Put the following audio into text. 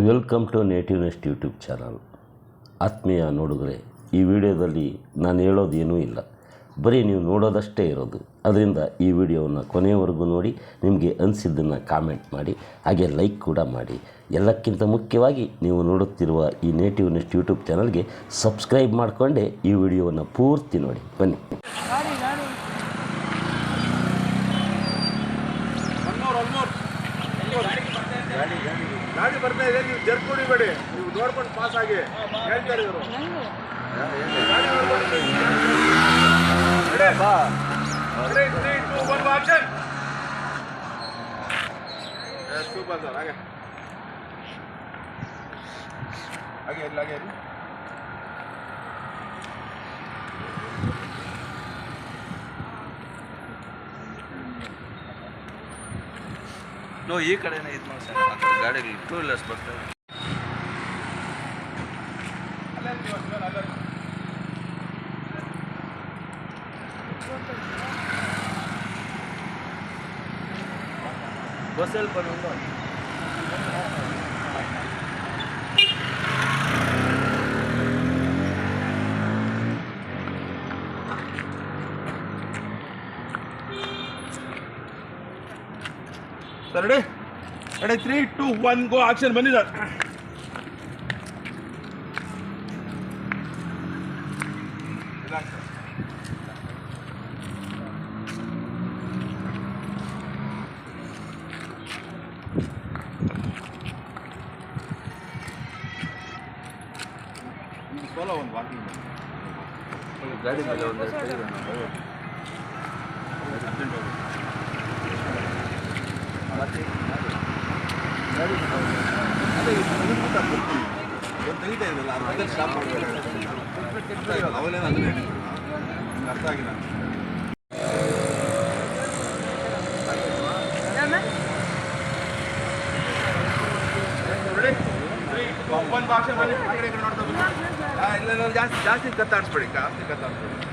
Welcome to native nest YouTube channel ಆತ್ಮೀಯ ನೋಡಿದ್ರೆ ಈ ವಿಡಿಯೋದಲ್ಲಿ ನಾನು ಹೇಳೋದೇನೂ ಇಲ್ಲ. ಬರೀ ನೀವು ನೋಡೋದಷ್ಟೇ ಇರೋದು. ಅದರಿಂದ ಈ ವಿಡಿಯೋವನ್ನು ಕೊನೆಯವರೆಗೂ ನೋಡಿ, ನಿಮಗೆ ಅನಿಸಿದ್ದನ್ನು ಕಾಮೆಂಟ್ ಮಾಡಿ, ಹಾಗೆ ಲೈಕ್ ಕೂಡ ಮಾಡಿ. ಎಲ್ಲಕ್ಕಿಂತ ಮುಖ್ಯವಾಗಿ ನೀವು ನೋಡುತ್ತಿರುವ ಈ ನೇಟಿವ್ ನೆಸ್ಟ್ ಯೂಟ್ಯೂಬ್ ಚಾನಲ್ಗೆ ಸಬ್ಸ್ಕ್ರೈಬ್ ಮಾಡಿಕೊಂಡೇ ಈ ವಿಡಿಯೋವನ್ನು ಪೂರ್ತಿ ನೋಡಿ. ಬನ್ನಿ. ಗಾಡಿ ಬರ್ತಾ ಇದೆ ನೀವು ಜರ್ಕ್ ಹೊಡಿಬೇಡಿ ನೀವು ನೋಡ್ಕೊಂಡು ಪಾಸ್ ಆಗಿ ಹೇಳ್ತಾರೆ ಇವರು. ಹಾಗೆ. ಹಾಗೆ ಇರ್ಲಿ ಹಾಗೆ ನೋ ಈ ಕಡೆನೇ ಇದು ಮಾಡಿ ಸರ್ ಆ ಕಡೆ ಗಾಡಿಗಳು ಟೂ ವೀಲರ್ಸ್ ಬರ್ತವೆ ಅಲ್ಲೇ ಇರ್ತೀವಿ, ಅಲ್ಲೇ ಅಲ್ಲೇ ಇರ್ತೀವಿ. ಬಸ್ಸಲ್ಲಿ ಬಂದು sir ready ready three two one go action ಬನ್ನಿ ಸರ್ ಸೋಲೋ ಒಂದು ವಾಕಿಂಗ್ ಗಾಡಿ ಮೇಲೆ ಒಂದು ಅರ್ಥ ಆಗಿಲ್ಲ ಭಾಷೆ ಜಾಸ್ತಿ ಜಾಸ್ತಿ ಕತ್ತಾಡಿಸ್ಬೇಡಿ ಜಾಸ್ತಿ ಕತ್ತಾಡಿಸ್ಬೇಡಿ